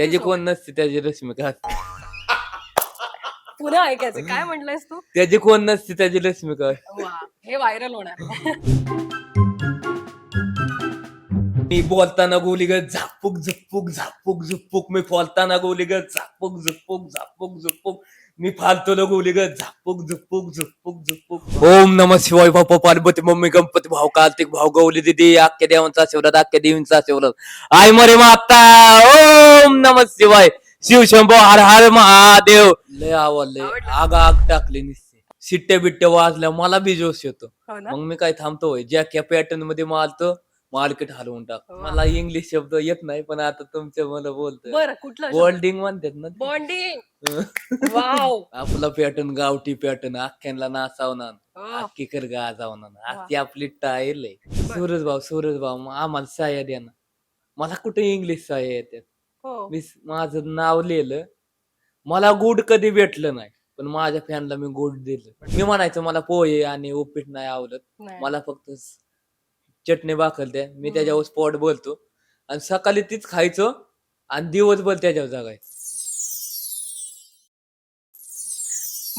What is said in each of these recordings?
त्याची. कोण नसते त्याची रश्मिका असते. पुन्हा ऐकायचं काय म्हटलंयस तू त्याची कोण नसते त्याची रश्मिका असते. वा हे व्हायरल होणार मी बोलताना गोली ग झापूक झुपूक झापूक झुपूक मी बोलताना गोली ग झापूक झुपूक झापूक झुपूक मी फालतो गोली ग. झापूक झुपूक झुपूक झुपूक ओम नम शिवाय बाप्पा पार्वती मम्मी गणपती भाऊ कार्तिक भाऊ गौली दिदी आख्या देवांचा आशीर्वाद आख्या देवींचा आशीर्वाद. आई मरे माता ओम नम शिवाय. शिव शंभो हर हर महादेव. लय आवडले. आग आग टाकली निसते शिट्ट्या बिट्ट्या वाजल्या मला बी जोश येतो. हो ना? मग मी काय थांबतोय ज्या क्या पॅटर्नमध्ये मारतो मार्केट हलवून टाक. वा. मला इंग्लिश शब्द येत नाही पण आता तुमच्या मला बोलतोय. बरं कुठलं वर्ल्डिंग म्हणतात ना ते. Bonding wow. आपला पॅटर्न गावठी पॅटर्न अख्ख्यांना नाचावणार हो. अख्खी कर गाजावणार अख्खी आपली टाईल आहे. सूरज भाऊ सूरज भाऊ आम्हाला साया द्या ना. मला कुठे इंग्लिश साया येतात हो. मी स- माझं नाव लिहिलं. मला गुड कधी भेटलं नाही पण माझ्या फॅनला मी गुड दिलं. मी म्हणायचं मला पोहे आणि उपीट नाही आवडत. नाही. मला फक्त स- चटणी भाकर द्या मी हम्म. त्याच्यावर स्पॉट बोलतो आणि सकाळी तीच खायचं आणि दिवसभर त्याच्यावर जगायचं.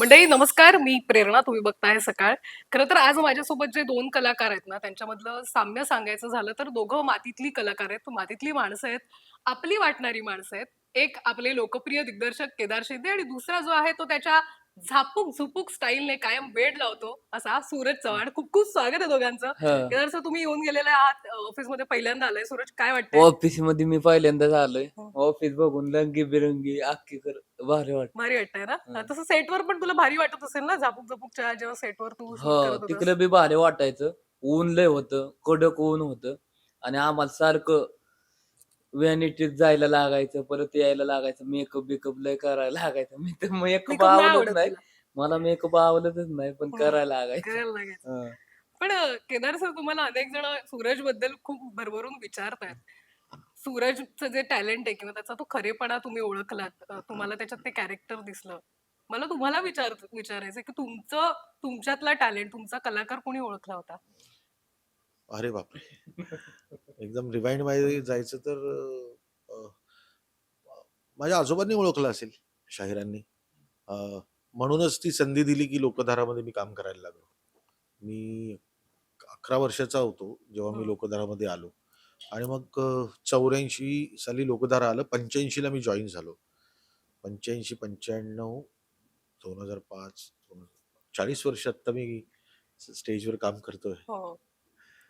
मंडळी नमस्कार. मी प्रेरणा तुम्ही बघताय सकाळ. खरं तर आज माझ्यासोबत जे दोन कलाकार आहेत ना त्यांच्यामधलं साम्य सांगायचं झालं तर दोघं मातीतली कलाकार आहेत मातीतली माणसं आहेत आपली वाटणारी माणसं आहेत. एक आपले लोकप्रिय दिग्दर्शक केदार शिंदे आणि दुसरा जो आहे तो त्याच्या झापूक झुपूक स्टाईलने कायम वेड लावतो. असा सूरज चव्हाण. खूप खूप स्वागत आहे दोघांचं. हं. केदार सर तुम्ही येऊन गेलेले आहात ऑफिसमध्ये पहिल्यांदा आलाय सूरज काय वाटतंय? ऑफिसमध्ये मी पहिल्यांदा झालोय. हं. ऑफिस बघून रंगी बिरंगी अख्खी कर भारी वाटत. भारी वाटतंय ना? हं. तसं सेटवर पण तुला भारी वाटत असेल ना? झापूक झपुकच्या जेव्हा सेटवर तू shoot हो होतास. तिकडे बी भारी वाटायचं. ऊन लय होतं. कडक ऊन होतं. आणि आम्हाला सारखं व्हॅनिटीत जायला लागायचं परत यायला लागायचं मेकअप बिकअप लय करायला लागायचं. मी तर मेकअप नाही आवडत आवडत नाही. तुला. मला मेकअप आवडतच नाही पण हं. करायला लागायचं. करायला लागायचं. हं. पण अं, केदार सर तुम्हाला अनेक जण सूरजबद्दल खूप भरभरून विचारतायत. सूरजचं जे टॅलेंट आहे किंवा त्याचा तो खरेपणा तुम्ही ओळखलात अं, तुम्हाला त्याच्यात ते कॅरेक्टर दिसलं. मला तुम्हाला विचार विचारायचं की तुमचं तुमच्यातला टॅलेंट तुमचा कलाकार कोणी ओळखला होता? अरे बापरे! एकदम रिवाइंडमध्ये जायचं तर अं, माझ्या आजोबांनी ओळखलं असेल शाहिरांनी. अं, म्हणूनच ती संधी दिली की लोकधारामध्ये मी काम करायला लागलो. मी अकरा वर्षाचा होतो जेव्हा मी हं. लोकधारामध्ये आलो. आणि मग चौऱ्याऐंशी साली लोकधारा आलं. पंच्याऐंशीला मी जॉईन झालो. पंच्याऐंशी पंच्याण्णव दोन हजार पाच चाळीस वर्ष आता मी स्टेजवर काम करतोय. हो.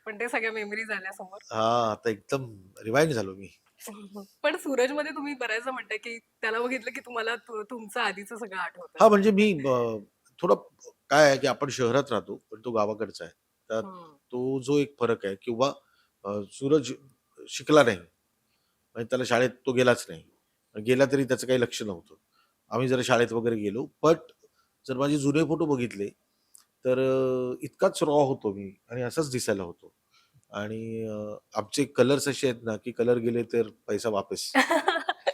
पण ते सगळ्या मेमरी झाल्या समोर हा आता एकदम रिवाइंड झालो मी. पण सूरजमध्ये तुम्ही बऱ्याचदा म्हणताय की त्याला बघितलं की तुम्हाला तु- तुमचं आधीचं सगळं आठवत. हा म्हणजे मी अं, थोडं काय आहे की आपण शहरात राहतो पण तो गावाकडचा आहे. तर तो जो एक फरक आहे किंवा अं, सूरज शिकला नाही म्हणजे त्याला शाळेत तो गेलाच नाही गेला तरी त्याचं काही लक्ष नव्हतं. आम्ही जरा शाळेत वगैरे गेलो बट जर माझे जुने फोटो बघितले तर अं, इतकाच रॉ होतो मी आणि असाच दिसायला होतो. आणि अं, आमचे कलर्स असे आहेत ना की कलर गेले तर पैसा वापस.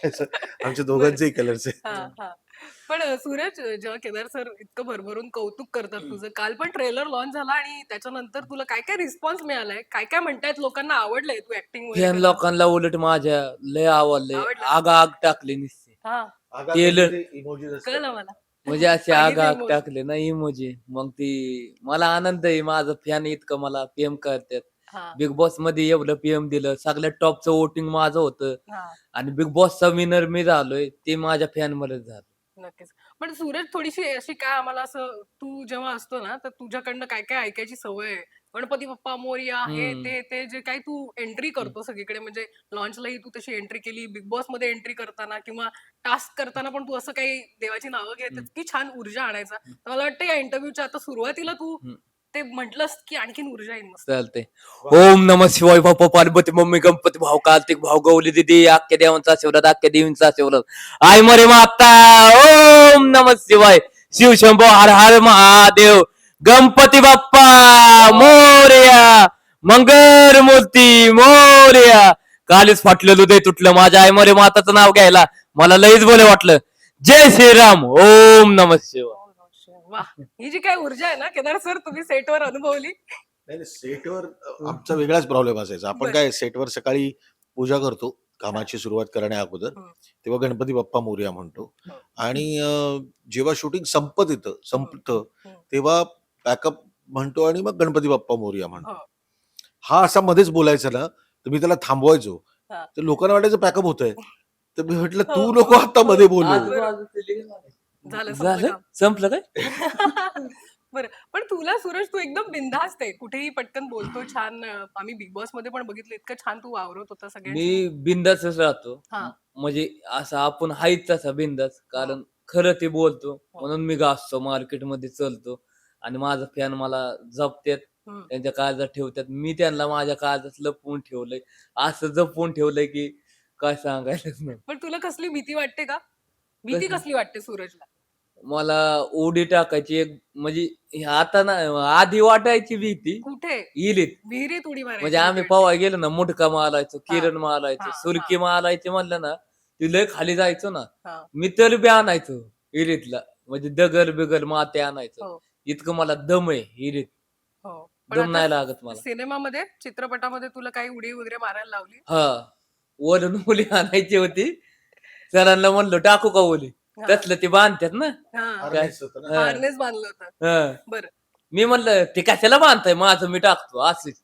असं आमच्या दोघांचेही कलर्स आहेत. हा, हा. पण अ, सूरज अ, जेव्हा केदार सर इतकं भरभरून कौतुक करतात तुझं काल पण ट्रेलर लॉन्च झाला आणि त्याच्यानंतर तुला काय काय रिस्पॉन्स मिळालाय? काय काय म्हणतायत लोकांना? आवडलंय तू ऍक्टिंग फॅन लोकांना उलट माझ्या लय आवडले. आवडलं? आग आग टाकले निसते केलं. इमोजीज कळलं मला. म्हणजे असे आग आग. टाकले ना इमोजी मग ती मला आनंद आहे माझं फॅन इतकं मला पीएम करतात. हा, बिग बॉसमध्ये एवढं पीएम दिलं. सगळ्यात टॉपचं वोटिंग माझं होतं. हा, आणि बिग बॉसचा विनर मी झालोय ते माझ्या फॅन मध्येच झालं. नक्कीच. पण सूरज थोडीशी अशी काय आम्हाला असं तू जेव्हा असतो ना तर तुझ्याकडनं काय काय ऐकायची सवय आहे? गणपती बाप्पा मोरिया हे हम्म. ते ते जे काही तू एंट्री करतो सगळीकडे म्हणजे लॉन्चलाही तू तशी एंट्री केली बिग बॉसमध्ये एंट्री करताना किंवा टास्क करताना पण तू असं काही देवाची नावं घेत हम्म. की छान ऊर्जा आणायचा. तर मला वाटतं या इंटरव्ह्यूच्या आता सुरुवातीला तू हम्म. ते म्हंटलस की आणखीन ऊर्जा येईल मस्त. चालते ओम नम शिवाय बाप्पा पार्वती मम्मी गणपती भाऊ कार्तिक भाऊ गौली दिदी आख्या देवांचा आशीर्वाद आख्या देवींचा आशीर्वाद. आई मरे माता ओम नम शिवाय. शिव शंभो हर हर महादेव. गणपती बाप्पा मोर्या. मंगल मूर्ती मोर्या. कालीच फाटलेलं दे तुटलं माझ्या आई मरे माताचं नाव घ्यायला. मला लईच बोले वाटलं. जय श्रीराम ओम नम शिवाय. वा ही जी काय ऊर्जा आहे ना केदार सर तुम्ही सेटवर अनुभवली नाही सेटवर आमचा वेगळाच प्रॉब्लेम असायचा आपण. काय सेटवर सकाळी पूजा करतो कामाची सुरुवात करण्या अगोदर. तेव्हा गणपती बाप्पा मोरया म्हणतो. आणि जेव्हा शूटिंग संपत येतं संपतं. तेव्हा बॅकअप म्हणतो आणि मग गणपती बाप्पा मोरया म्हणतो हो. असा मध्येच बोलायचा ना तर मी त्याला थांबवायचो. तर लोकांना वाटायचं पॅकअप होतंय तर मी म्हटलं तू. नको आता मध्ये बोलू झालं संपलं झालं? काम. संपलं काय? बरं पण तुला सूरज तू एकदम बिंदास्त आहे. कुठेही पटकन बोलतो छान. अं, आम्ही बिग बॉसमध्ये पण बघितलं इतकं छान तू वावरत होता सगळ्यांशी. मी बिंदासच राहतो. हा. म्हणजे असं आपण हायच तसा बिंदास कारण खरं ते बोलतो म्हणून मी गाजतो मार्केटमध्ये चलतो. आणि माझा फॅन मला जपतात हम्म. त्यांच्या काळजात ठेवतात मी त्यांना माझ्या काळजात लपवून ठेवलंय. असं जपून ठेवलंय की काय सांगायलाच नाही. पण तुला कसली भीती वाटते का? भीती कसली? कसली वाटते सूरजला? मला उडी टाकायची एक म्हणजे आता ना आधी वाटायची भीती. कुठे? इलीत विहिरीत उडी मारायची म्हणजे आम्ही पवाय गेलो ना मुटका मारायचो किरण हा, मारायचो हा, सुरकी मारायचे म्हणलं ना ती लय खाली जायचो ना. हा. मी तर बी आणायचो इरीतला म्हणजे दगड बिगर माते आणायचो. हो. इतकं मला दम आहे इरीत हो. पण दम आता नाही लागत मला. सिनेमामध्ये चित्रपटामध्ये तुला काही उडी वगैरे मारायला लावली? हा. वरून ओली आणायची होती. सरांना म्हणलं टाकू का ओली? तसलं ते बांधतात ना हा. Harness होतं ना. हा. हार्नेस बांधलं होतं हा. बरं मी म्हणलं ते कशाला बांधताय माझं मी टाकतो असेच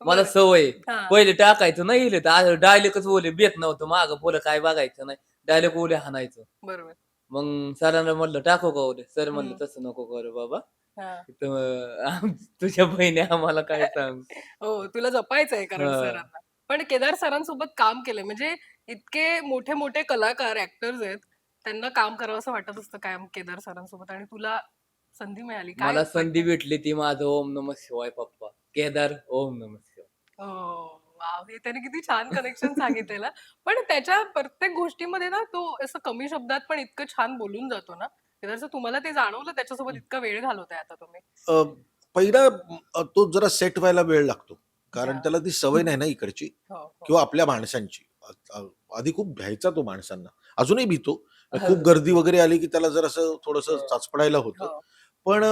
मला बरं. सवय आहे. हा. पहिले टाकायचं नाही इले तर डायलेक्टच ओले बेत नव्हतं माग पुढं काय बघायचं नाही डायलेक्ट ओले हाणायचं बरोबर मग सरांना म्हणलं टाकू का ओले सर म्हणलं हम्म. तसं नको करू बाबा हा. तर आम- तुझ्या बहिणी आम्हाला काय सांग हो तुला जपायचं आहे कारण हा. सरांना पण केदार सरांसोबत काम केलंय म्हणजे इतके मोठे मोठे कलाकार ऍक्टर्स आहेत त्यांना काम करावं असं वाटत असतं कायम केदार सरांसोबत. आणि तुला संधी मिळाली. काय मला संधी? भेटली ती माझं ओम नम शिवाय पप्पा. केदार ओम नम शिवाय. हो, वाव. हे त्याने किती छान कनेक्शन सांगितलेलं. पण त्याच्या प्रत्येक गोष्टीमध्ये ना तो असं कमी शब्दात पण इतकं छान बोलून जातो ना. केदार सर तुम्हाला ते जाणवलं? त्याच्यासोबत इतका वेळ घालवताय आता तुम्ही. अं, पहिला अं, तो जरा सेट व्हायला वेळ लागतो. कारण हा. त्याला ती सवय नाही ना इकडची. हो, हो. किंवा आपल्या माणसांची. आधी खूप भ्यायचा तो माणसांना. अजूनही भीतो. खूप गर्दी वगैरे आली की त्याला जर असं थोडस हा. चाचपडायला होतं हो. पण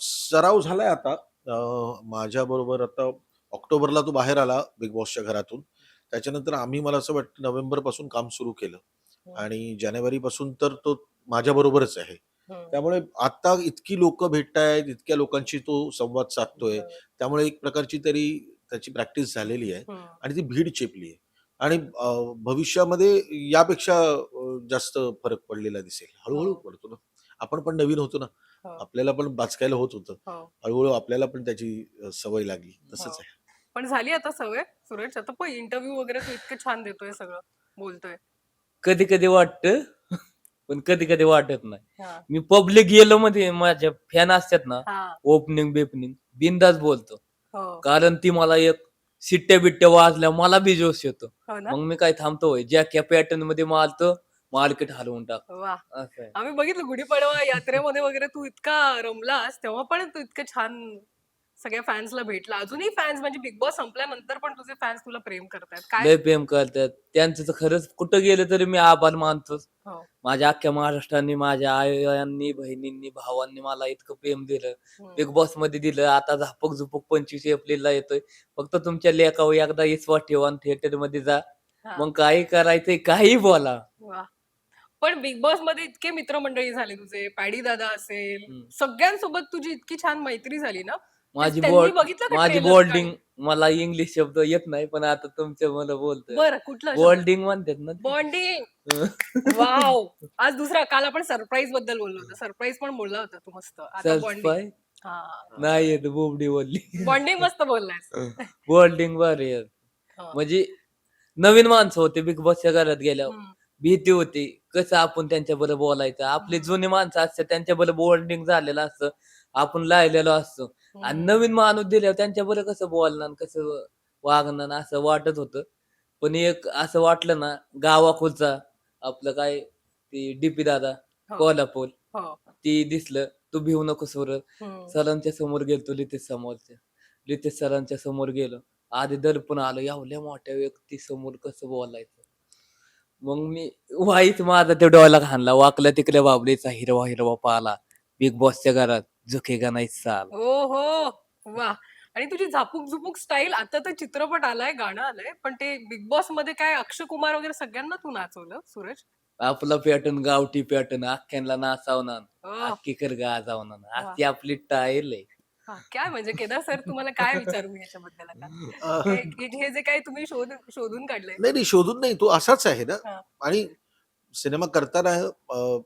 सराव झालाय आता माझ्या बरोबर आता ऑक्टोबरला तो बाहेर आला बिग बॉसच्या घरातून त्याच्यानंतर आम्ही मला असं वाटतं नोव्हेंबरपासून काम सुरू केलं. आणि जानेवारी पासून तर तो माझ्या बरोबरच आहे. त्यामुळे आता इतकी लोक भेटतायत इतक्या लोकांशी तो संवाद साधतोय त्यामुळे एक प्रकारची तरी त्याची प्रॅक्टिस झालेली आहे. आणि ती भीड चेपली आहे आणि भविष्यामध्ये यापेक्षा जास्त फरक पडलेला दिसेल हळूहळू हो. पडतो ना आपण पण नवीन होतो ना हो. आपल्याला पण बाचकायला होत होतं हो. हळूहळू आपल्याला पण त्याची सवय लागली तसंच हो. आहे पण झाली आता सवय सूरज आता पण इंटरव्ह्यू वगैरे तू इतकं छान देतोय सगळं बोलतोय कधी कधी वाटत पण कधी कधी वाटत नाही हा. मी पब्लिक गेलो मध्ये माझ्या फॅन असतात ना. ओपनिंग बिपनिंग बिंदाच बोलतो हो. कारण ती मला एक शिट्ट्या बिट्ट्या वाजल्या मला बी जोश येतो. हो ना? मग मी काय थांबतोय ज्या पॅटर्नमध्ये मारतो मार्केट हलवून टाक. वा. असं आहे. आम्ही बघितलं गुढीपाडवा यात्रेमध्ये वगैरे तू इतका रमलास तेव्हा पण तू इतकं छान सगळ्या फॅन्सला भेटला. अजूनही फॅन्स म्हणजे बिग बॉस संपल्यानंतर पण तुझे फॅन्स तुला प्रेम करतायत. काय? लय प्रेम करतात. त्यांचं तर खरंच कुठं गेलं तरी मी आभार मानतोच. हो. माझ्या अख्ख्या महाराष्ट्राने माझ्या आयांनी बहिणींनी भावांनी मला इतकं प्रेम दिलं. बिग बॉसमध्ये दिलं आता झापक झुपक पंचवीस एप्रिलला येतोय फक्त तुमच्या लेखावर एकदा इसवा ठेवा थिएटरमध्ये जा हा. मग काही करायचंय काही बोला वा. पण बिग बॉसमध्ये इतके मित्रमंडळी झाले तुझे पॅडी दादा असेल हम्म. सगळ्यांसोबत तुझी इतकी छान मैत्री झाली ना माझी त्यांनी बोर्ड बघितलं का माझी trailer? बोर्डिंग मला इंग्लिश शब्द येत नाही पण आता तुमच्या मला बोलतोय. बरं कुठलं बोर्डिंग म्हणतात ना ते. बॉन्डिंग वाव आज दुसरा काल आपण सरप्राईजबद्दल बोललो होतो. सरप्राईज पण बोलला होता तू मस्त. आता बॉन्डिंग Surprise? नाही येत बोबडी बोलली. बॉन्डिंग मस्त बोललाय बोर्डिंग भारी आहे. हा. म्हणजे नवीन माणसं होते बिग बॉसच्या घरात गेल्यावर. भीती होती कसं आपण त्यांच्या बरोबर बोलायचं? आपली जुनी माणसं असतात त्यांच्या बरोबर बोर्डिंग झालेलं असतं. आपण लायलेलो असतो. आणि हम्म. नवीन माणूस दिल्यावर त्यांच्या बरोबर कसं बोलणार आणि कसं वागणार आणि असं वाटत होतं पण एक असं वाटलं ना गावाकडचा आपलं काय ती डीपी दादा हो. कोल्हापूर हो. ती दिसलं तू भिवू नको हम्म. सरांच्या समोर गेलतो लितेश समोरच्या लितेश सरांच्या समोर गेलो आधी दर्पण आलं एवढ्या मोठ्या व्यक्ती समोर कसं बोलायचं मग मी वाईच माझा त्या डोळ्याला हाणला वाकला तिकडे बाबलीचा हिरवा हिरवा पाला बिग बॉसच्या घरात झुकेगा नाही साल ओ हो. वा. आणि तुझी झापूक झुपूक स्टाईल आता तर चित्रपट आलाय गाणं आलंय पण ते बिग बॉसमध्ये काय अक्षय कुमार वगैरे सगळ्यांना तू नाचवलं सूरज? आपला पॅटर्न गावठी पॅटर्न अख्ख्यांना नाचावणार अह, अख्खीकर गाजावणार अशी आपली टाईल आहे. हा, काय म्हणजे केदार सर तुम्हाला काय विचारू मी याच्याबद्दल आता? अं, हे हे- हे जे काही तुम्ही शोध शोधून काढलंय. नाही नाही शोधून नाही. तो असाच आहे ना. हा. आणि सिनेमा करताना अं,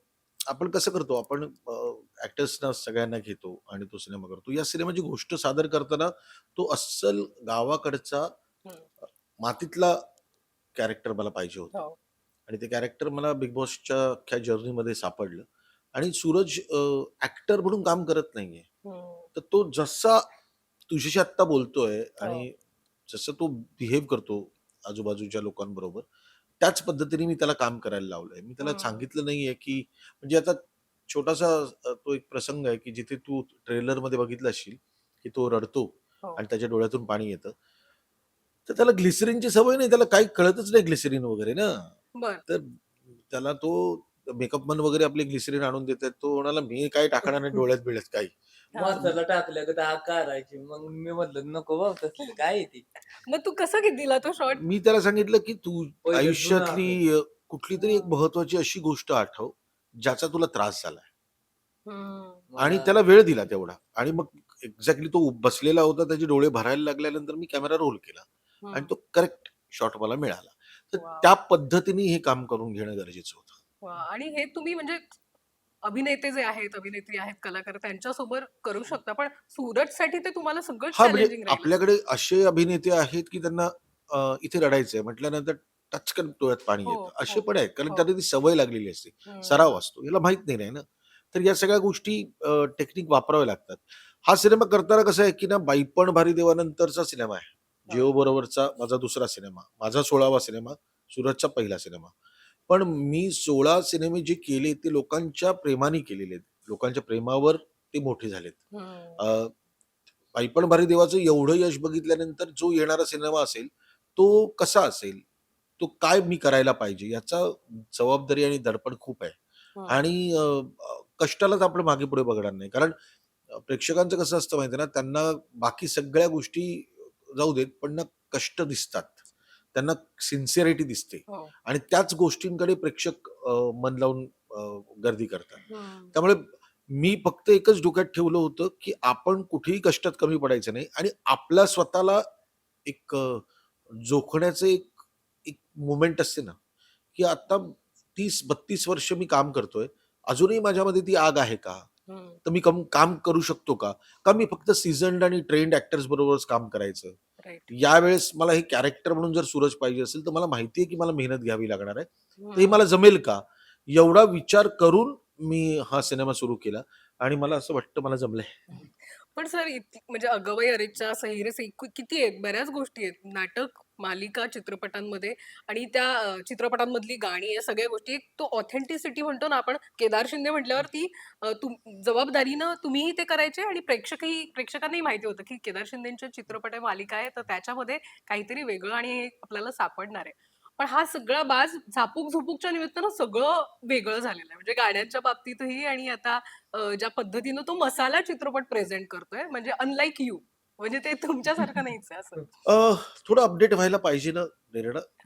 आपण कसं करतो? आपण ऍक्टर्सना सगळ्यांना घेतो आणि तो सिनेमा करतो या सिनेमाची गोष्ट सादर करताना तो अस्सल गावाकडचा. मातीतला कॅरेक्टर मला पाहिजे होता हो. आणि ते कॅरेक्टर मला बिग बॉसच्या अख्ख्या जर्नीमध्ये सापडलं आणि सूरज ऍक्टर म्हणून काम करत नाहीये. तर तो जसा तुझ्याशी आत्ता बोलतोय आणि जसं तो बिहेव करतो आजूबाजूच्या लोकांबरोबर त्याच पद्धतीने मी त्याला काम करायला लावलंय मी त्याला. सांगितलं नाहीये की म्हणजे आता छोटासा अ, तो एक प्रसंग आहे की जिथे तू ट्रेलरमध्ये बघितलं असशील की तो रडतो हो. आणि त्याच्या डोळ्यातून पाणी येतं. तर त्याला ग्लिसरीनची सवय नाही त्याला काही कळतच नाही ग्लिसरीन वगैरे ना. बर. तर त्याला तो मेकअप मन वगैरे आपले ग्लिसरीन आणून देतात तो म्हणाला मी काय टाकणार नाही डोळ्यात बिळ्यात काही. हा. मग मी नको तसलं काय आहे ते? मग तू कसं दिला तो शॉर्ट मी त्याला सांगितलं की तू पहिलं आयुष्यातली अ, कुठली तरी एक महत्वाची अशी गोष्ट आठव ज्याचा तुला त्रास झालाय. आणि त्याला वेळ दिला तेवढा. आणि मग एक्झॅक्टली तो बसलेला होता त्याचे डोळे भरायला लागल्यानंतर मी कॅमेरा रोल केला. आणि तो करेक्ट शॉट मला मिळाला. तर. त्या पद्धतीने हे काम करून घेणं गरजेचं होतं. आणि हे तुम्ही म्हणजे अभिनेते जे आहेत अभिनेत्री आहेत कलाकार त्यांच्यासोबत करू शकता पण सूरजसाठी ते तुम्हाला सगळं हा म्हणजे आपल्याकडे असे अभिनेते आहेत की त्यांना इथे रडायचंय. म्हटल्यानंतर टचकन डोळ्यात पाणी हो, येतं. असे हो, पण आहेत कारण हो. त्यांना ती सवय लागलेली असते. हम्म. सराव असतो. याला माहीत नाही ना तर या सगळ्या गोष्टी टेक्निक वापराव्या लागतात. हा सिनेमा करताना कसं आहे की ना बाईपण भारी देवानंतरचा सिनेमा आहे. जिओ बरोबरचा माझा दुसरा सिनेमा. माझा सोळावा सिनेमा सूरजचा पहिला सिनेमा. पण मी सोळा सिनेमे जे केले ते लोकांच्या प्रेमाने केलेले आहेत. लोकांच्या प्रेमावर ते मोठे झालेत. हम्म. अ, बाईपण भारी देवाचं एवढं यश बघितल्यानंतर जो येणारा सिनेमा असेल तो कसा असेल? तो काय मी करायला पाहिजे याचा जबाबदारी आणि दडपण खूप आहे हं. आणि अ, अ, कष्टालाच आपण मागे पुढे बघणार नाही कारण अ, प्रेक्षकांचं कसं असतं माहिती ना त्यांना बाकी सगळ्या गोष्टी जाऊ देत पण ना कष्ट दिसतात त्यांना सिन्सिअरिटी दिसते हो. आणि त्याच गोष्टींकडे प्रेक्षक अ, मन लावून अ, गर्दी करतात. त्यामुळे मी फक्त एकच डोक्यात ठेवलं होतं की आपण कुठेही कष्टात कमी पडायचं नाही आणि आपला स्वतःला एक अ, जोखण्याचं एक मुमेंट असते ना की आता तीस बत्तीस वर्ष मी काम करतोय अजूनही माझ्यामध्ये ती आग आहे का. तर मी कम काम करू शकतो का? का मी फक्त सीझन्ड आणि ट्रेंड ऍक्टर्स बरोबरच काम करायचं. यावेळेस मला हे कॅरेक्टर म्हणून जर सूरज पाहिजे असेल तर मला माहिती आहे की मला मेहनत घ्यावी लागणार आहे. तर हे. मला जमेल का? एवढा विचार करून मी हा सिनेमा सुरू केला आणि मला असं वाटतं मला जमलंय. पण सर म्हणजे अगवय अरेच्या सहिरे से किती आहेत? बऱ्याच गोष्टी आहेत. नाटक मालिका चित्रपटांमध्ये आणि त्या चित्रपटांमधली गाणी या सगळ्या गोष्टी एक तो ऑथेंटिसिटी म्हणतो ना आपण केदार शिंदे म्हटल्यावर ती तुम- जबाबदारीनं तुम्हीही ते करायचे आणि प्रेक्षकही प्रेक्षकांनाही माहिती होतं की केदार शिंदेचे चित्रपट आहे मालिका आहे तर त्याच्यामध्ये काहीतरी वेगळं आणि हे आपल्याला सापडणार आहे. पण हा सगळा बाज झापूक झुपूकच्या निमित्तानं सगळं वेगळं झालेलं आहे. म्हणजे गाण्यांच्या बाबतीतही आणि आता ज्या पद्धतीनं तो मसाला चित्रपट प्रेझेंट करतोय म्हणजे अनलाईक यू म्हणजे ते तुमच्यासारखं नाहीच आहे असं अ, थोडं अपडेट व्हायला पाहिजे ना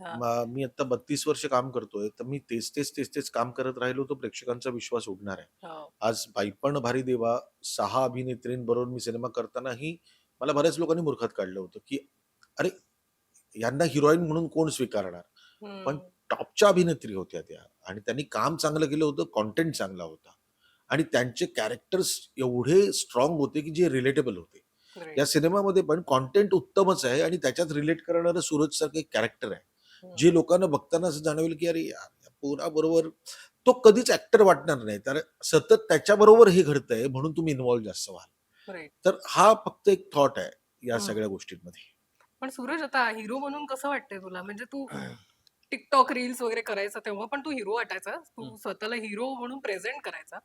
हा. मा- आता बत्तीस वर्ष काम करतोय तर मी तेच तेच तेच तेच काम करत राहिलो तर प्रेक्षकांचा विश्वास उडणार आहे हो. आज बाईपण भारी देवा सहा अभिनेत्रींबरोबर मी सिनेमा करतानाही मला बऱ्याच लोकांनी मूर्खात काढलं होतं की अरे यांना हिरोईन म्हणून कोण स्वीकारणार हम्म. पण टॉपच्या अभिनेत्री होत्या त्या आणि त्यांनी काम चांगलं केलं होतं कॉन्टेंट चांगला होता आणि त्यांचे कॅरेक्टर्स एवढे स्ट्रॉंग होते की जे रिलेटेबल होते. या सिनेमामध्ये पण कॉन्टेंट उत्तमच आहे आणि त्याच्यात रिलेट करणारं सूरज सारखं एक कॅरेक्टर आहे. हम्म. जे लोकांना बघताना असं जाणवेल की अरे यार, या पोराबरोबर तो कधीच ऍक्टर वाटणार नाही. तर सतत त्याच्याबरोबर हे घडतंय म्हणून तुम्ही इन्व्हॉल्व्ह जास्त व्हाल. तर हा फक्त एक थॉट आहे या. सगळ्या गोष्टींमध्ये. पण सूरज आता हिरो म्हणून कसं वाटतंय तुला? म्हणजे तू टिकटॉक रील्स वगैरे करायचा तेव्हा पण तू हिरो वाटायचा. तू. स्वतःला हिरो म्हणून प्रेझेंट करायचा.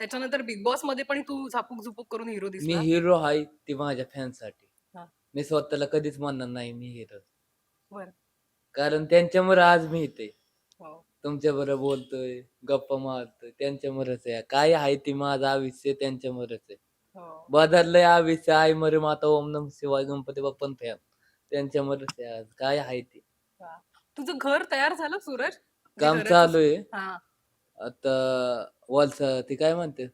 त्याच्यानंतर बिग बॉसमध्ये पण तू झापूक झुपूक करून हिरो मी दिसला. हिरो आहे ती माझ्या फॅनसाठी हा. मी स्वतःला कधीच म्हणणार नाही मी हिरो बरं. कारण त्यांच्यामुळे आज मी इथे. हो. तुमच्या बरोबर बोलतोय गप्पा मारतोय त्यांच्यामुळेच आहे. काय आहे ती माझं आयुष्य त्यांच्यामुळेच आहे. हो. बदललंय आविष्य आई मरे माता ओम नम शिवाय गणपती बाप्पन फॅन. त्यांच्यामध्ये आज. काय आहे ते? तुझं घर तयार झालं सूरज? काम घराचं- चालू आहे. हा. आता वलसा ते काय म्हणते?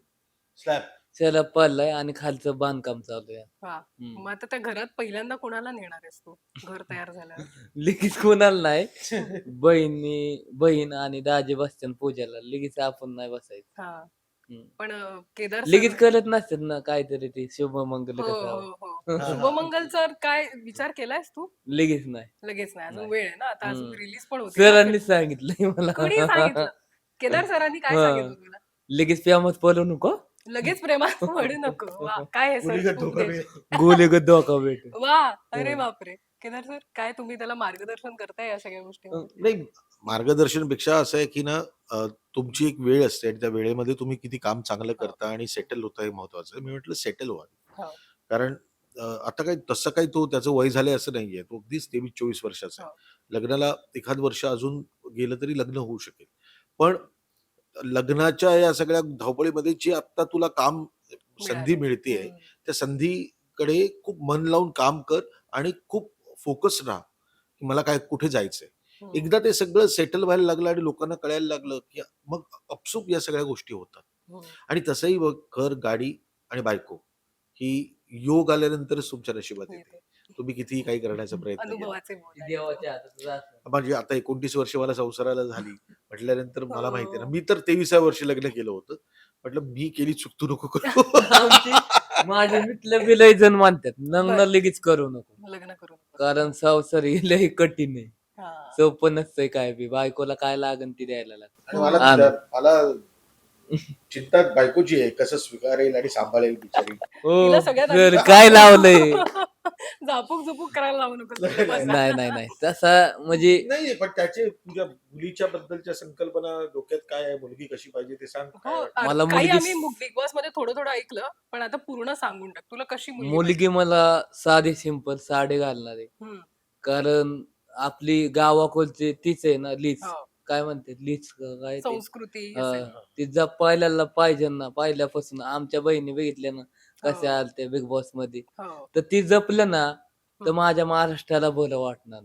स्लॅब. त्याला पडलाय आणि खालचं बांधकाम चालू आहे. हम्म. मग आता त्या घरात पहिल्यांदा कोणाला नेणार आहेस तू? घर तयार झाल्यावर? लगेच कोणाला नाही. बहिणी बहीण आणि दाजी बसतात पूजाला. लगेच आपण नाही बसायचं. हा. हम्म. पण अं, केदार लगेच करत नसतात ना काहीतरी ते शुभमंगल हो कसं हो हो. हा. शुभमंगलचा काय विचार केलायस तू? लगेच नाही. लगेच नाही. अजून. वेळ आहे ना? आता अजून हम्म. रिलीज पण होते. सरांनी. सांगितलंय मला. कोणी सांगितलं? केदार सरांनी काय हा. सांगितलं तुला लगेच प्रेमात पडू नको. लगेच प्रेमात पडू नको. वा काय हे सर? धोका भेट. वा अरे हो. बापरे. केदार सर काय तुम्ही त्याला मार्गदर्शन करताय या सगळ्या गोष्टी नाही मार्गदर्शनपेक्षा असं आहे की ना अ, तुमची एक वेळ असते आणि त्या वेळेमध्ये तुम्ही किती काम चांगलं करता आणि सेटल होता हे महत्वाचं आहे. मी म्हटलं सेटल व्हा हो. कारण अ, आता काही तसं काही तो त्याचं वय झालंय असं नाहीये. तो अगदीच तेवीस चोवीस वर्षाचा आहे. लग्नाला एखाद वर्ष अजून गेलं तरी लग्न होऊ शकेल. पण लग्नाच्या या सगळ्या धावपळीमध्ये जी आता तुला काम संधी मिळते. त्या संधीकडे खूप मन लावून काम कर आणि खूप फोकस राहा की मला काय कुठे जायचंय. एकदा ते सगळं सेटल व्हायला लागलं आणि लोकांना कळायला लागलं की मग अपसूप या सगळ्या गोष्टी होतात. आणि तसंही बघ घर गाडी आणि बायको ही योग आल्यानंतरच तुमच्या नशिबात येते. तुम्ही कितीही काही करण्याचा प्रयत्न केला. अनुभवाचे बोल आहेत. देवाच्या हातात असं. म्हणजे आता एकोणतीस वर्ष मला संसाराला झाली. म्हटल्यानंतर मला हो. माहिती आहे ना मी तर तेविसाव्या वर्षी लग्न केलं होतं. म्हटलं मी केली चूक तू नको करू. आमची- माझे बी लय जण मानतात लग्न. लगेच करू नको. लग्न करून कारण संसार हे लय कठीण आहे. हा. सोपं नसतंय काय बी बायकोला काय लागन ती द्यायला लागत. आणि मला हा चिंता बायकोची आहे कसं स्वीकारेल आणि सांभाळेल बिचारी. तिला सगळ्यात तर आधी- हो, काय लावलंय? झापूक झुपूक करायला लावू नको नाही, नाही, नाही नाही नाही तसा म्हणजे नाही पण त्याचे तुझ्या मुलीच्या बद्दलच्या संकल्पना डोक्यात काय आहे मुलगी कशी पाहिजे ते सांग काय हो? मला काही मुलगी- आम्ही बिग बॉसमध्ये थोडं थोडं ऐकलं पण आता पूर्ण सांगून टाक तुला कशी मुलगी मुलगी मला साधी सिंपल साडी घालणार आहे हम्म. कारण आपली गावाकडची तीच आहे ना लीच हो. काय म्हणते लीच का काय ते? संस्कृती हा, असेल. ती जपायला पाहिजे ना पहिल्यापासून आमच्या बहिणी बघितल्या ना हो. कशा आलत्या बिग बॉसमध्ये हो. तर ती जपलं ना तर. माझ्या महाराष्ट्राला बरं वाटणार.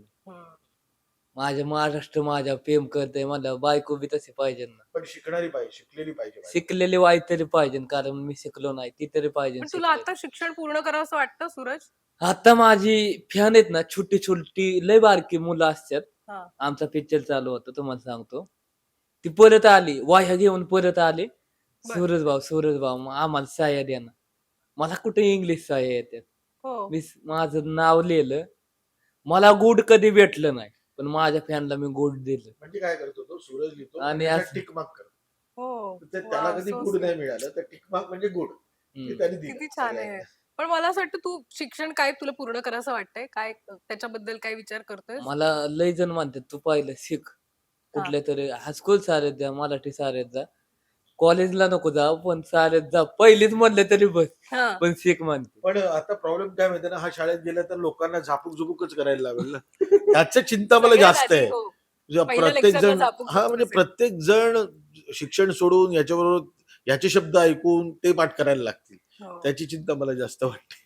माझ्या महाराष्ट्र माझ्या प्रेम करते मला बायको बी तशी पाहिजे ना पण शिकणारी पाहिजे शिकलेली पाहिजे. शिकलेली वाईट तरी पाहिजे कारण मी शिकलो नाही ती तरी पाहिजे पण तुला शिकलेली. आता शिक्षण पूर्ण करावं असं वाटतं सूरज आता माझी फॅन आहेत ना छोटी छोटी लय बारकी मुलं असतात हा. आमचा पिक्चर चालू होता तुम्हाला सांगतो ती परत आली वाह्या घेऊन परत आली. सूरज भाऊ सूरज भाऊ मग आम्हाला साह्या द्या ना मला कुठे इंग्लिश साह्या येतात हो. मी स- माझं नाव लिहिलं. मला गुड कधी भेटलं नाही पण माझ्या फॅनला मी गुड दिलं. म्हणजे काय करतो तो? सूरज लिहितो आणि आणि असं- टिक मार्क करतो. हो. तर त्याला Wow, कधी so गुड sweet. नाही मिळालं तर टिक मार्क म्हणजे गुड हम्म. ते त्याने दिलं. किती छान आहे. पण मला असं वाटतं तू शिक्षण काय तुला पूर्ण करायचं वाटतंय? काय त्याच्याबद्दल काय विचार करतोय मला लय जण म्हणतात तू पाहिलं शिक. कुठल्या तरी हायस्कूल सारेत जा मराठी सारेत जा कॉलेजला नको जा पण सारेत जा. पहिलीच म्हणलं तरी बस. हा. पण शिक म्हणते पण आता प्रॉब्लेम काय माहिती ना हा शाळेत गेला तर लोकांना झापूक झुपूकच करायला लागेल ना. त्याचं चिंता मला जास्त आहे. हो. म्हणजे प्रत्येक lecture ला जण झापूक हा म्हणजे. प्रत्येक जण शिक्षण सोडून याच्याबरोबर याचे शब्द ऐकून ते पाठ करायला लागतील. हो. त्याची चिंता मला जास्त वाटते.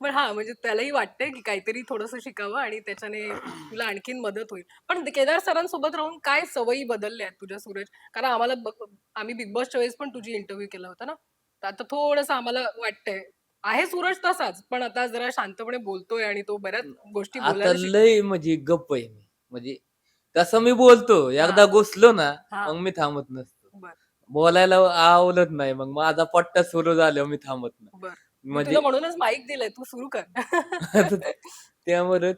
पण हा म्हणजे त्यालाही वाटतंय की काहीतरी थोडस शिकावं आणि त्याच्याने तुला आणखीन मदत होईल. पण केदार सरांसोबत राहून काय सवयी बदलल्या आहेत तुझ्या सूरज? कारण आम्हाला ब- आम्ही बिग बॉसच्या वेळेस पण तुझी इंटरव्ह्यू केला होता ना? तर आता थोडस आम्हाला वाटतंय. आहे सूरज तसाच पण आता जरा शांतपणे बोलतोय आणि तो बऱ्याच गोष्टी आता बोलायला शिक- लय म्हणजे गप्प आहे मी. म्हणजे तसं मी बोलतो एकदा घुसलो ना हा. मग मी थांबत नसतो. बर. बोलायला आवडत नाही मग माझा पट्टा सुरू झाल्यावर मी थांबत नाही. बर. मी म्हणजे तुला म्हणूनच माईक दिलाय तू सुरू कर त्यामुळेच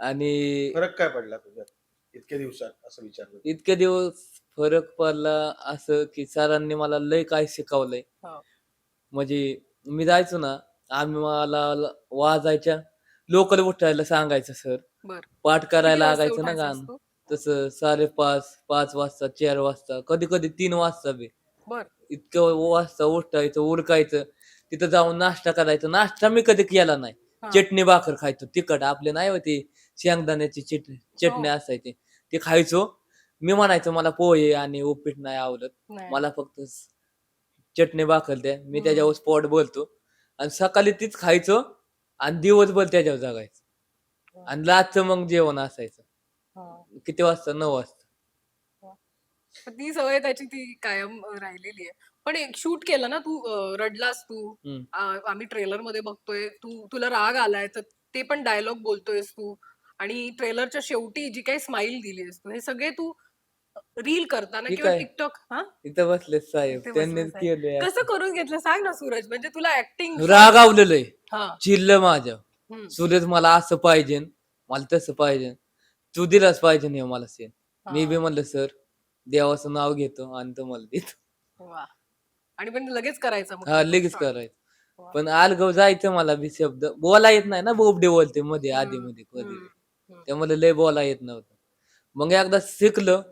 आणि फरक काय पडला तुझ्यात इतक्या दिवसात असं विचारलं इतके दिवस फरक पडला असं की सरांनी मला लय काय शिकवलंय हो. म्हणजे मी जायचो ना आम्ही मला ल- वाजायच्या लोकल उठायला सांगायचं सर बर. पाठ करायला लागायचं ना गाणं? तसं साडेपाच पाच वाजता चार वाजता कधी कधी तीन वाजता बी बर. इतकं वाजता उठायचं उरकायचं तिथं जाऊन नाश्ता करायचा. नाश्ता मी कधी केला नाही. हा. चटणी भाकर खायचो. तिखट आपले नाही होती शेंगदाण्याची चटणी चटणी हो. असायची. ते खायचो. मी म्हणायचो मला पोहे आणि उपीट नाही आवडत. नाही. मला फक्त स- चटणी भाकर द्या. मी हम्म. त्याच्यावर स्पॉट बोलतो. आणि सकाळी तीच खायचं आणि दिवसभर त्याच्यावर जगायचं. आणि लाचचं मग जेवण असायचं. किती वाजता? नऊ वाजता. पण ती सवय त्याची ती कायम राहिलेली आहे पण एक शूट केलं ना तू अं, रडलास तू हम्म. आ- आम्ही ट्रेलरमध्ये बघतोय तू तुला राग आलाय तर ते पण डायलॉग बोलतोयस तू आणि ट्रेलरच्या शेवटी जी काही स्माइल दिलीस तू हे सगळे तू रील करताना किंवा? टिकटॉक हा इथं बसले साहेब इथे त्यांनीच बसले साहेब. केलंय कसं करून घेतलं सांग ना सूरज म्हणजे तुला ऍक्टिंग रागावलेलं आहे हा चिल्ल माझ्या हम्म. सूरज मला असं पाहिजे मला तसं पाहिजे तू दिलाच पाहिजे हे मला सेन मी बी. म्हणलं सर देवाचं नाव घेतो आणि तुम्हाला देतो. वा. आणि पण लगेच करायचं मग हा तो लगेच. करायचं. पण आलगाव जायचं मला बी शब्द. बोला येत नाही ना बोबडे बोलते मध्ये आधी मध्ये कधी हम्म. त्यामुळे लय बोला येत नव्हतं. मग एकदा शिकलं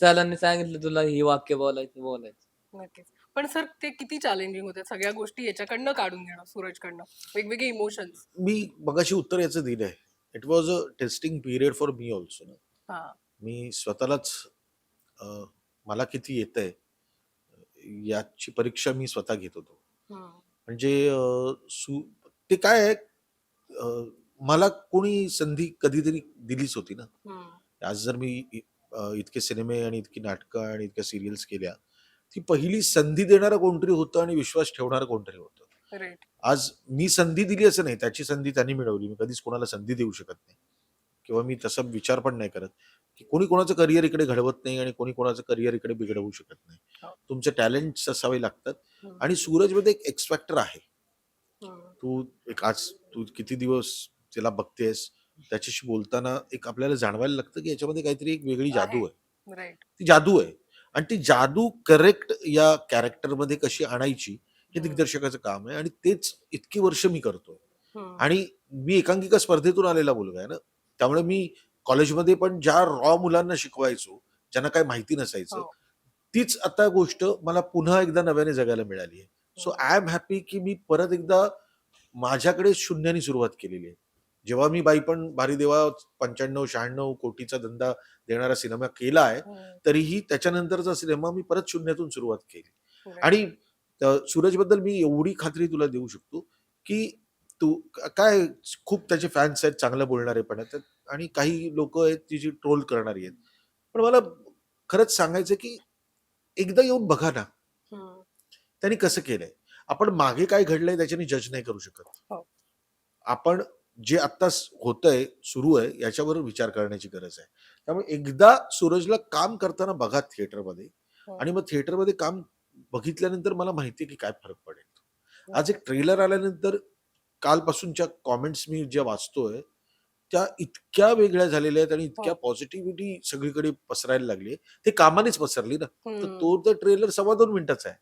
चालांनी सांगितलं तुला ही वाक्य बोलायचं बोलायचं. नक्कीच. पण सर ते किती चॅलेंजिंग होते? सगळ्या गोष्टी याच्याकडनं काढून घेणं सूरजकडनं. वेगवेगळे इमोशन्स मी मगाशी उत्तर याचं दिलंय. It was a testing period for me also हा. मी स्वतःलाच अं, मला किती येत आहे याची परीक्षा मी स्वतः घेत होतो. म्हणजे अं, सु ते काय आहे अं, मला कोणी संधी कधीतरी दिलीच होती ना. आज जर मी इ- अं, इतके सिनेमे आणि इतकी नाटकं आणि इतक्या सिरियल्स केल्या ती पहिली संधी देणारं कोणतरी होतं आणि विश्वास ठेवणारं कोणतरी होतं. आज मी संधी दिली असं नाही त्याची संधी त्यांनी मिळवली मी कधीच कोणाला संधी देऊ शकत नाही किंवा मी तसा विचार पण नाही करत की कोणी कोणाचं करिअर इकडे घडवत नाही आणि कोणी कोणाचं करिअर इकडे बिघडवू शकत नाही हो. तुमचे टॅलेंट्स असावे लागतात हम्म. आणि सूरजमध्ये एक एक्स फॅक्टर आहे हम्म. तू एक आज तू किती दिवस त्याला बघतेस त्याच्याशी बोलताना एक आपल्याला जाणवायला लागतं की याच्यामध्ये काहीतरी एक वेगळी जादू आहे. ती जादू आहे आणि ती जादू करेक्ट या कॅरेक्टरमध्ये कशी आणायची हे. दिग्दर्शकाचं काम आहे आणि तेच इतकी वर्ष मी करतोय हम्म. आणि मी एकांकिका स्पर्धेतून आलेला मुलगा आहे ना त्यामुळे मी कॉलेजमध्ये पण ज्या रॉ मुलांना शिकवायचो ज्यांना काही माहिती नसायचं हो. तीच आता गोष्ट मला पुन्हा एकदा नव्याने जगायला मिळाली आहे सो हो. आय एम हॅपी की मी परत एकदा माझ्याकडे शून्याने सुरुवात केलेली आहे जेव्हा मी बाई पण भारी देवा पंच्याण्णव शहाण्णव कोटीचा धंदा देणारा सिनेमा केला आहे हम्म. तरीही त्याच्यानंतरचा सिनेमा मी परत शून्यातून सुरुवात केली. आणि सूरजबद्दल मी एवढी खात्री तुला देऊ शकतो की तू काय खूप त्याचे फॅन्स आहेत चांगलं बोलणारे पण आहेत. आणि काही लोक आहेत ती जी ट्रोल करणारी आहेत. पण मला खरंच सांगायचं की एकदा येऊन बघा ना. त्यांनी कसं केलंय? आपण मागे काय घडलंय त्याच्याने जज नाही करू शकत. हो. आपण जे आता होतंय सुरू आहे याच्यावर विचार करण्याची गरज आहे. त्यामुळे एकदा सूरजला काम करताना बघा थिएटरमध्ये. हो. आणि मग थिएटरमध्ये काम बघितल्यानंतर मला माहितीये की काय फरक पडेल. आज एक ट्रेलर आल्यानंतर कालपासूनच्या कॉमेंट्स मी ज्या वाचतोय त्या इतक्या वेगळ्या झालेल्या आहेत आणि इतक्या पॉझिटिव्हिटी सगळीकडे पसरायला लागली ते कामानेच पसरली ना. तर. तो तर ट्रेलर सव्वा दोन मिनिटाचा आहे.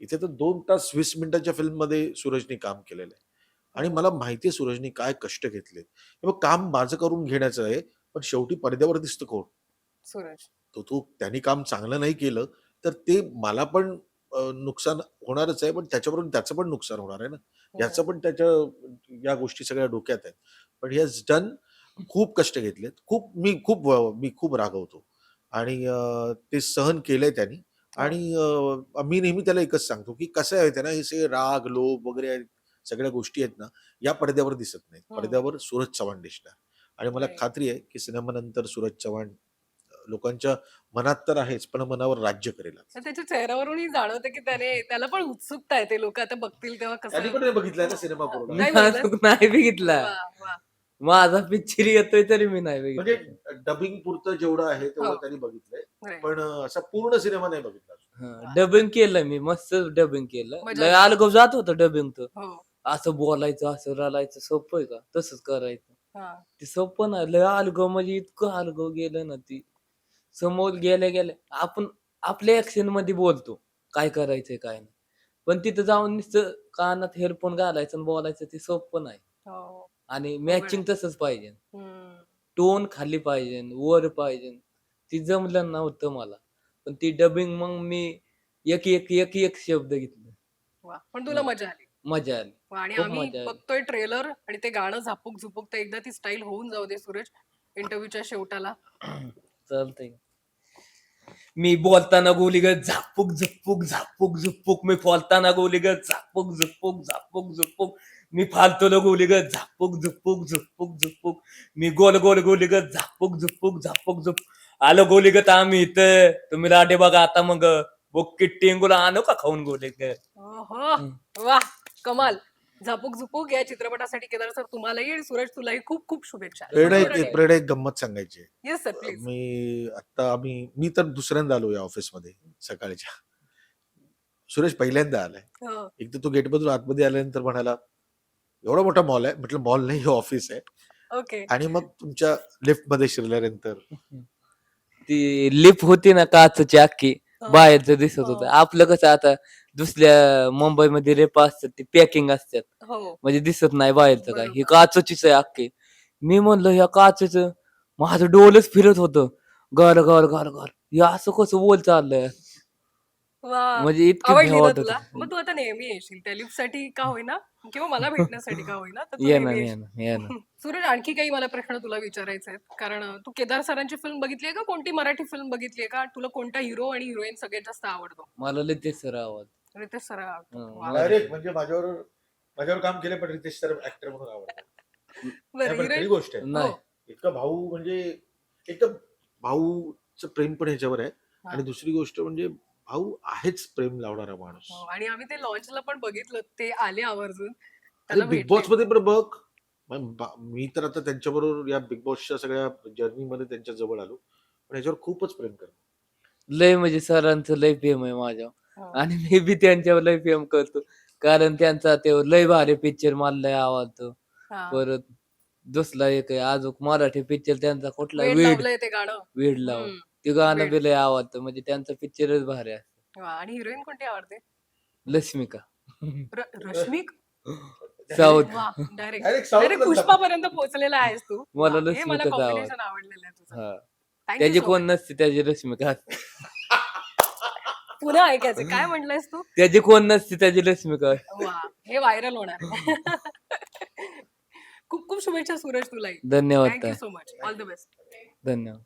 इथे तर दोन तास वीस मिनिटाच्या फिल्ममध्ये सूरजने काम केलेलं आहे. आणि मला माहितीये सूरजने काय कष्ट घेतले मग काम माझं करून घेण्याचं आहे पण शेवटी पडद्यावर दिसतं कोण? सूरज. तो तो त्यांनी काम चांगलं नाही केलं तर ते मला पण नुकसान होणारच आहे पण त्याच्यावरून त्याचं पण नुकसान होणार आहे ना. याचं पण त्याच्या या गोष्टी सगळ्या डोक्यात आहेत. पण ही डन खूप कष्ट घेतलेत. खूप मी खूप मी खूप रागवतो. आणि अं, ते सहन केलंय त्यांनी. आणि अं, मी नेहमी त्याला एकच सांगतो की कसं आहे त्यांना हे सगळे राग लोभ वगैरे आहेत, सगळ्या गोष्टी आहेत ना या पडद्यावर दिसत नाहीत. हम्म. पडद्यावर सूरज चव्हाण दिसणार. आणि मला Right. खात्री आहे की सिनेमानंतर सूरज चव्हाण लोकांच्या मनात तर आहेच पण मनावर राज्य करेल तर त्याच्या चेहऱ्यावरूनही जाणवतं की त्याने त्याला पण उत्सुकता आहे ते लोक. आता बघतील तेव्हा त्यांनी पण कसं नाही बघितलाय ना सिनेमा पूर्ण. नाही बघितलं? अजून नाही बघितला. वा, वा. माझा पिक्चर येतोय तरी मी नाही म्हणजे बघितला डबिंग पुरतं जेवढं आहे तेवढं हो. त्यांनी बघितलंय. Right. पण अं, असा पूर्ण सिनेमा नाही बघितला अजून. डबिंग केलं मी मस्त डबिंग केलं. मजा लय आली. जात होतं डबिंग तर. हो. असं बोलायचं असं रलायचं सोपं आहे का? तसंच करायचं. हा. ते सोपं नाही लय अलगव म्हणजे इतकं अलगव गेलं ना ती. समोर गेल्या गेल्या आपण आपल्या ऍक्शनमध्ये बोलतो काय करायचंय काय नाही. पण तिथं जाऊन नुसतं कानात हेडफोन घालायचं आणि बोलायचं ते सोपं नाही. हो. आणि मॅचिंग तसंच पाहिजे. हम्म. टोन खाली पाहिजे वर पाहिजे. ती जमलं नव्हतं मला. पण ती डबिंग मग मी एक एक एक एक शब्द घेतलं. वा. पण तुला हम्म. मजा आली. मजा आली. वा, आणि खूप आम्ही मजा आली. बघतोय ट्रेलर आणि ते गाणं झापूक झुपूक तर एकदा ती स्टाईल होऊन जाऊ दे सूरज इंटरव्ह्यूच्या शेवटाला. चालतंय. मी बोलताना गोली ग झापूक झुपूक झापूक झुपूक मी बोलताना गोली ग झापूक झुपूक झापूक झुपूक मी फालतोलो गोली ग झापूक झुपूक झुपूक झुपूक मी गोल गोल गोली ग झापूक झुपूक झापूक झुप आलो गोली ग आम्ही इथं. तुम्ही लाटे बघा आता मग. बोक्की टेंगूला आणू का खाऊन गोली ग? ओहो वा कमाल. झापूक झुपूक या चित्रपटासाठी केदार सर तुम्हालाही आणि सूरज तुलाही खूप खूप शुभेच्छा. प्रेरणा एक प्रेरणा एक गंमत सांगायची. आहे. येस सर प्लीज मी आता आम्ही मी तर दुसऱ्यांदा आलो या ऑफिसमध्ये सकाळच्या. सुरेश पहिल्यांदा आलाय. एक तर तो गेटमधून आतमध्ये आल्यानंतर म्हणाला एवढा मोठा मॉल आहे? म्हटलं मॉल नाही हे ऑफिस आहे. ओके आणि मग तुमच्या लिफ्टमध्ये शिरल्यानंतर ती लिप होती ना काचची अख्खी? बाहेरचं दिसत होतं. हो. आपलं कसं आता दुसऱ्या मुंबईमध्ये रेप असतात ते पॅकिंग असतात. हो. म्हणजे दिसत नाही बाहेरचं काय ही. काचचीच आहे अख्खी. मी म्हणलं ह्या काचच माझं डोलच फिरत होतं. घर घर घर घर. हे असं कसं बोल चाललंय? वा म्हणजे इतकी आवडली ना तुला? होती. मग तू आता नेहमी येशील त्या लिफ्टसाठी का होईना? किंवा मला भेटण्यासाठी का होईना? तर तू ये ना नेहमी ये येशील. ना ये ना सूरज आणखी काही मला प्रश्न तुला विचारायचे आहेत? कारण अं, तू केदार सरांची फिल्म बघितली का? कोणती मराठी फिल्म बघितली का? तुला कोणता हिरो आणि हिरोईन सगळ्यात जास्त आवडतो? मला सर रितेश सर आवडतो. हं, वा. मला- डायरेक्ट म्हणजे माझ्यावर माझ्यावर काम केले पण रितेश सर ऍक्टर म्हणून आवडतात बरं नाही, पण खरी हिरोईन गोष्ट आहे. नाही. इतका भाऊ म्हणजे एकदम भाऊचं प्रेम पण ह्याच्यावर आहे. हा. आणि दुसरी गोष्ट म्हणजे भाऊ आहेच प्रेम लावणारा माणूस. हो, आणि आम्ही ते लॉन्चला पण बघितलं ते आले आवर्जून. त्याला बिग भेटले. बॉसमध्ये पण बघ. मग बा- मी तर आता त्यांच्याबरोबर या बिग बॉसच्या सगळ्या जर्नी मध्ये त्यांच्या जवळ आलो. पण ह्याच्यावर खूपच प्रेम करतो. लय म्हणजे सरांचं लय प्रेम आहे माझ्या हो. आणि मी बी त्यांच्यावर लय प्रेम करतो. कारण त्यांचा ते लय भारी पिक्चर मला लय आवडतो हा. परत दुसरा एक आहे अजून मराठी पिक्चर त्यांचा कुठला? वेड वेड. लावलंय ते गाणं. वेड लाव हम्म. ते गाणं वेड. बी लय आवडतं म्हणजे त्यांचा पिक्चरच भारी आहे वा, आणि हिरोईन कोणती आवडते? लक्ष्मिका. र- रश्मिक? साऊथ. वा डायरेक्ट डायरेक्ट पुष्पा पर्यंत पोहोचलेला आहेस तू. मला वा, हे मला रश्मिकाच कॉम्बिनेशन आवडलेलं आहे तुझं. हा. Thank you त्याची so कोण much. नसते त्याची रश्मिका असते. पुन्हा ऐकायचं काय म्हटलंयस तू? त्याची कोण नसते त्याची असते. वा हे व्हायरल होणार. खूप खूप शुभेच्छा सूरज तुलाही धन्यवाद थँक्यू ताई. So much all the best धन्यवाद.